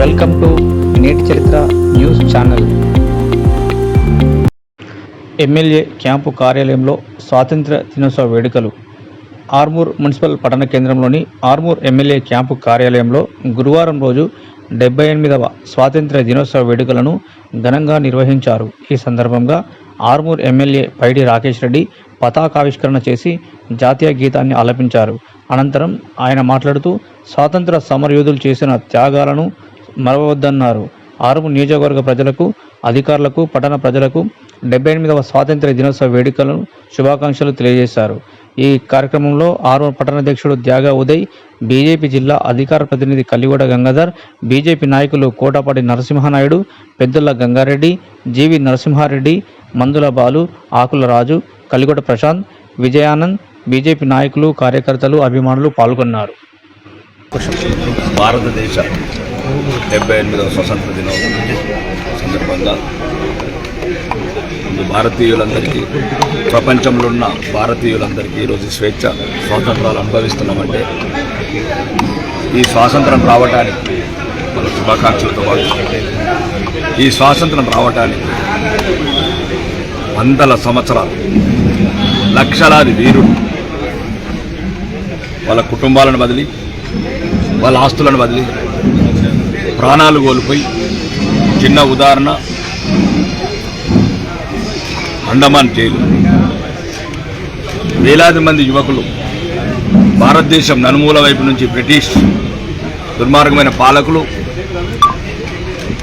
Welcome to నేటి చరిత్ర news channel. MLA camp కార్యాలయంలో స్వాతంత్ర దినోత్సవ వేడుకలు. ఆర్మూర్ మున్సిపల్ పట్టణ కేంద్రంలోని ఆర్మూర్ ఎమ్మెల్యే క్యాంపు కార్యాలయంలో గురువారం రోజు డెబ్బై ఎనిమిదవ స్వాతంత్ర దినోత్సవ వేడుకలను ఘనంగా నిర్వహించారు. ఈ సందర్భంగా ఆర్మూర్ ఎమ్మెల్యే పైడి రాకేష్ రెడ్డి పతాకావిష్కరణ చేసి జాతీయ గీతాన్ని ఆలపించారు. అనంతరం ఆయన మాట్లాడుతూ స్వాతంత్ర సమరయోధులు చేసిన త్యాగాలను మరవద్దన్నారు. ఆరుగు నియోజకవర్గ ప్రజలకు అధికారులకు పట్టణ ప్రజలకు డెబ్బై ఎనిమిదవ స్వాతంత్ర దినోత్సవ వేడుకలను శుభాకాంక్షలు తెలియజేశారు. ఈ కార్యక్రమంలో ఆరు పట్టణాధ్యక్షుడు త్యాగ ఉదయ్ బీజేపీ జిల్లా అధికార ప్రతినిధి కలిగూడ గంగాధర్ బీజేపీ నాయకులు కోటపాటి నరసింహనాయుడు పెద్దల Gangareddy G V Narasimhareddy Mandula Balu Akula Raju Kaliguda Prashant Vijayanand BJP నాయకులు కార్యకర్తలు అభిమానులు పాల్గొన్నారు. భారతదేశ డెబ్బై ఎనిమిదవ స్వతంత్ర దినం సందర్భంగా భారతీయులందరికీ ప్రపంచంలో ఉన్న భారతీయులందరికీ ఈరోజు స్వేచ్ఛ స్వాతంత్రాలు అనుభవిస్తున్నామంటే ఈ స్వాతంత్రం రావటానికి మన శుభాకాంక్షలతో పాటు ఈ స్వాతంత్రం రావటానికి వందల సంవత్సరాలు లక్షలాది వీరుడు వాళ్ళ కుటుంబాలను బదిలి వాళ్ళ ఆస్తులను వదిలి ప్రాణాలు కోల్పోయి చిన్న ఉదాహరణ అండమాన్ జైలు. వేలాది మంది యువకులు భారతదేశం నలుమూల వైపు నుంచి బ్రిటిష్ దుర్మార్గమైన పాలకులు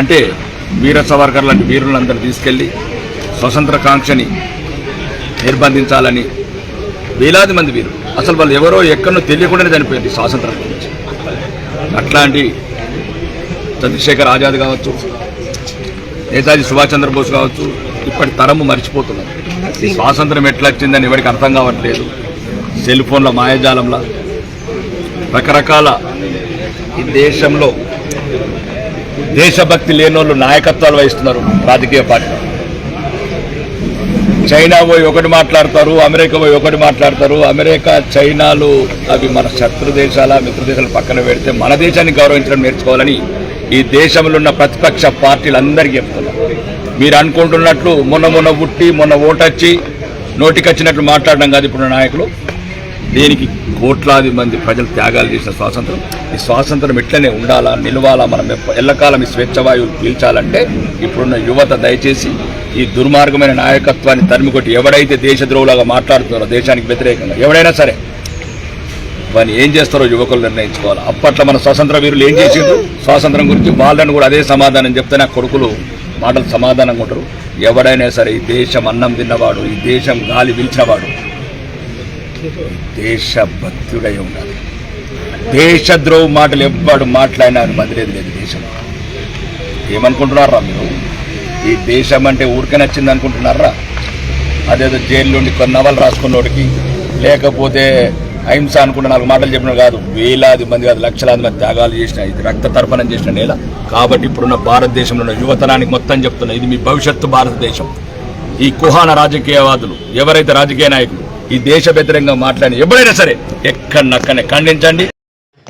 అంటే వీర సవర్కర్ లాంటి వీరులందరూ తీసుకెళ్ళి స్వతంత్ర కాంక్షని నిర్బంధించాలని వేలాది మంది వీరు అసలు వాళ్ళు ఎవరో ఎక్కడో తెలియకుండానే చనిపోయింది స్వాతంత్రం గురించి. అట్లాంటి చంద్రశేఖర్ ఆజాద్ కావచ్చు నేతాజీ సుభాష్ చంద్రబోస్ కావచ్చు ఇప్పటి తరము మర్చిపోతున్నారు. ఈ స్వాతంత్రం ఎట్లా వచ్చిందని ఎవరికి అర్థం కావట్లేదు. సెల్ ఫోన్ల మాయాజాలంలో రకరకాల ఈ దేశంలో దేశభక్తి లేని వాళ్ళు నాయకత్వాలు వహిస్తున్నారు రాజకీయ పార్టీ చైనా పోయి ఒకటి మాట్లాడతారు అమెరికా పోయి ఒకటి మాట్లాడతారు. అమెరికా చైనాలు అవి మన శత్రు దేశాల మిత్ర దేశాలు పక్కన పెడితే మన దేశాన్ని గౌరవించడం నేర్చుకోవాలని ఈ దేశంలో ఉన్న ప్రతిపక్ష పార్టీలందరికీ చెప్తున్నారు మీరు అనుకుంటున్నట్లు మొన్న మొన్న పుట్టి మొన్న ఓటొచ్చి నోటికొచ్చినట్లు మాట్లాడడం కాదు ఇప్పుడు నాయకులు. దీనికి కోట్లాది మంది ప్రజలు త్యాగాలు చేసిన స్వాతంత్రం. ఈ స్వాతంత్రం ఇట్లనే ఉండాలా నిలవాలా మనం ఎల్లకాలం ఈ స్వేచ్ఛవాయువులు పీల్చాలంటే ఇప్పుడున్న యువత దయచేసి ఈ దుర్మార్గమైన నాయకత్వాన్ని తరిమికొట్టి ఎవడైతే దేశద్రోహులాగా మాట్లాడుతున్నారో దేశానికి వ్యతిరేకంగా ఎవడైనా సరే. వాని ఏం చేస్తారో యువకులు నిర్ణయించుకోవాలి. అప్పట్లో మన స్వాతంత్ర వీరులు ఏం చేసిండ్రు? స్వాతంత్రం గురించి వాళ్ళని కూడా అదే సమాధానం చెప్తే నా కొడుకులు మాటలు సమాధానంగా ఉంటారు. ఎవడైనా సరే ఈ దేశం అన్నం తిన్నవాడు ఈ దేశం గాలి పిలిచినవాడు. దేశభక్తుడై ఉండాలి. దేశద్రోహ మాటలు ఎవ్వడు మాట్లాడినా అని బదిలేదు లేదు దేశం. ఏమనుకుంటున్నారా మీరు? ఈ దేశం అంటే ఊరికే నచ్చింది అనుకుంటున్నారా? అదేదో జైలు నుండి కొన్ని నవలు రాసుకున్నోడికి లేకపోతే అహింస అనుకుంటే నాలుగు మాటలు చెప్పిన కాదు వేలాది మంది కాదు లక్షలాది మంది త్యాగాలు చేసిన ఇది రక్త తర్పణం చేసిన నేల. కాబట్టి ఇప్పుడున్న భారతదేశంలో ఉన్న యువతనానికి మొత్తం చెప్తున్నా ఇది మీ భవిష్యత్తు భారతదేశం. ఈ కుహాన రాజకీయవాదులు ఎవరైతే రాజకీయ నాయకులు ఈ దేశ వ్యతిరేకంగా మాట్లాడిన ఎవరైనా సరే ఎక్కడనక్కనే ఖండించండి.